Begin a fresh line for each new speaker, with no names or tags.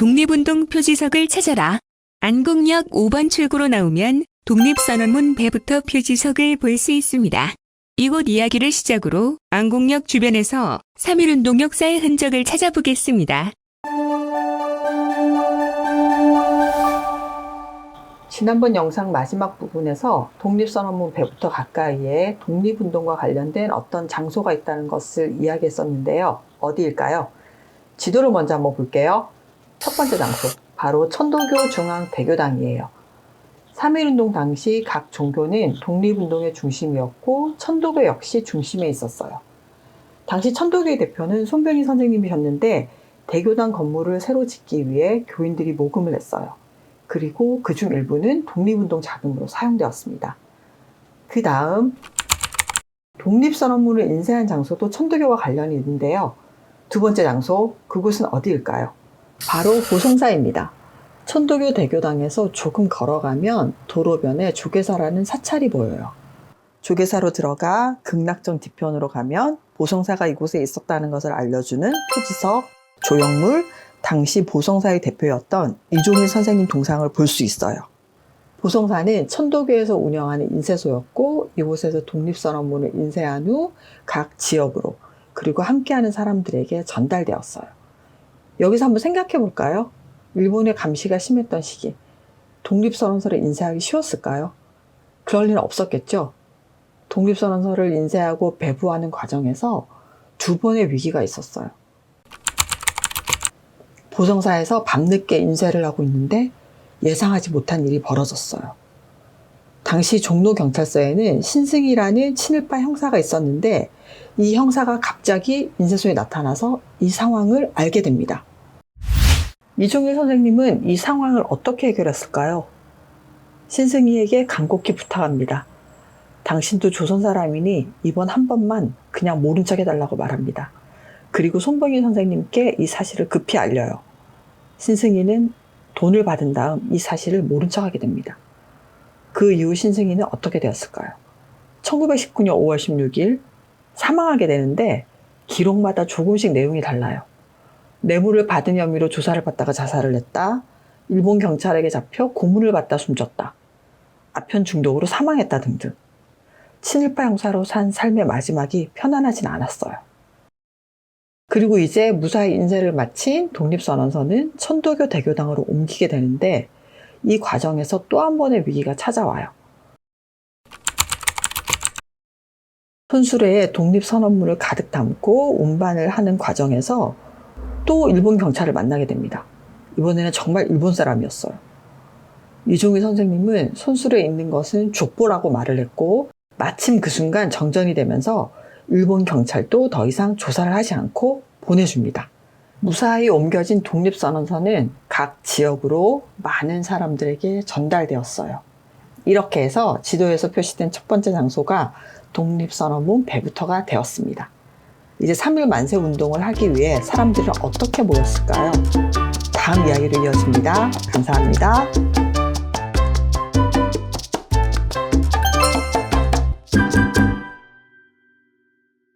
독립운동 표지석을 찾아라. 안국역 5번 출구로 나오면 독립선언문 배부터 표지석을 볼 수 있습니다. 이곳 이야기를 시작으로 안국역 주변에서 3.1운동 역사의 흔적을 찾아보겠습니다.
지난번 영상 마지막 부분에서 독립선언문 배부터 가까이에 독립운동과 관련된 어떤 장소가 있다는 것을 이야기했었는데요. 어디일까요? 지도를 먼저 한번 볼게요. 첫 번째 장소, 바로 천도교 중앙 대교당이에요. 3.1운동 당시 각 종교는 독립운동의 중심이었고 천도교 역시 중심에 있었어요. 당시 천도교의 대표는 손병희 선생님이셨는데 대교당 건물을 새로 짓기 위해 교인들이 모금을 했어요. 그리고 그 중 일부는 독립운동 자금으로 사용되었습니다. 그 다음 독립선언문을 인쇄한 장소도 천도교와 관련이 있는데요. 두 번째 장소, 그곳은 어디일까요? 바로 보성사입니다. 천도교 대교당에서 조금 걸어가면 도로변에 조계사라는 사찰이 보여요. 조계사로 들어가 극락정 뒤편으로 가면 보성사가 이곳에 있었다는 것을 알려주는 표지석, 조형물, 당시 보성사의 대표였던 이종일 선생님 동상을 볼 수 있어요. 보성사는 천도교에서 운영하는 인쇄소였고 이곳에서 독립선언문을 인쇄한 후 각 지역으로 그리고 함께하는 사람들에게 전달되었어요. 여기서 한번 생각해 볼까요? 일본의 감시가 심했던 시기 독립선언서를 인쇄하기 쉬웠을까요? 그럴 리는 없었겠죠. 독립선언서를 인쇄하고 배부하는 과정에서 두 번의 위기가 있었어요. 보성사에서 밤늦게 인쇄를 하고 있는데 예상하지 못한 일이 벌어졌어요. 당시 종로경찰서에는 신승이라는 친일파 형사가 있었는데 이 형사가 갑자기 인쇄소에 나타나서 이 상황을 알게 됩니다. 이종일 선생님은 이 상황을 어떻게 해결했을까요? 신승이에게 간곡히 부탁합니다. 당신도 조선 사람이니 이번 한 번만 그냥 모른 척 해달라고 말합니다. 그리고 손봉희 선생님께 이 사실을 급히 알려요. 신승이는 돈을 받은 다음 이 사실을 모른 척 하게 됩니다. 그 이후 신승이는 어떻게 되었을까요? 1919년 5월 16일 사망하게 되는데 기록마다 조금씩 내용이 달라요. 뇌물을 받은 혐의로 조사를 받다가 자살을 했다. 일본 경찰에게 잡혀 고문을 받다 숨졌다. 아편 중독으로 사망했다 등등. 친일파 형사로 산 삶의 마지막이 편안하진 않았어요. 그리고 이제 무사히 인쇄를 마친 독립선언서는 천도교 대교당으로 옮기게 되는데 이 과정에서 또 한 번의 위기가 찾아와요. 손수레에 독립선언문을 가득 담고 운반을 하는 과정에서 또 일본 경찰을 만나게 됩니다. 이번에는 정말 일본 사람이었어요. 이종희 선생님은 손수레에 있는 것은 족보라고 말을 했고 마침 그 순간 정전이 되면서 일본 경찰도 더 이상 조사를 하지 않고 보내줍니다. 무사히 옮겨진 독립선언서는 각 지역으로 많은 사람들에게 전달되었어요. 이렇게 해서 지도에서 표시된 첫 번째 장소가 독립선언문 배부터가 되었습니다. 이제 3.1 만세 운동을 하기 위해 사람들은 어떻게 모였을까요? 다음 이야기로 이어집니다. 감사합니다.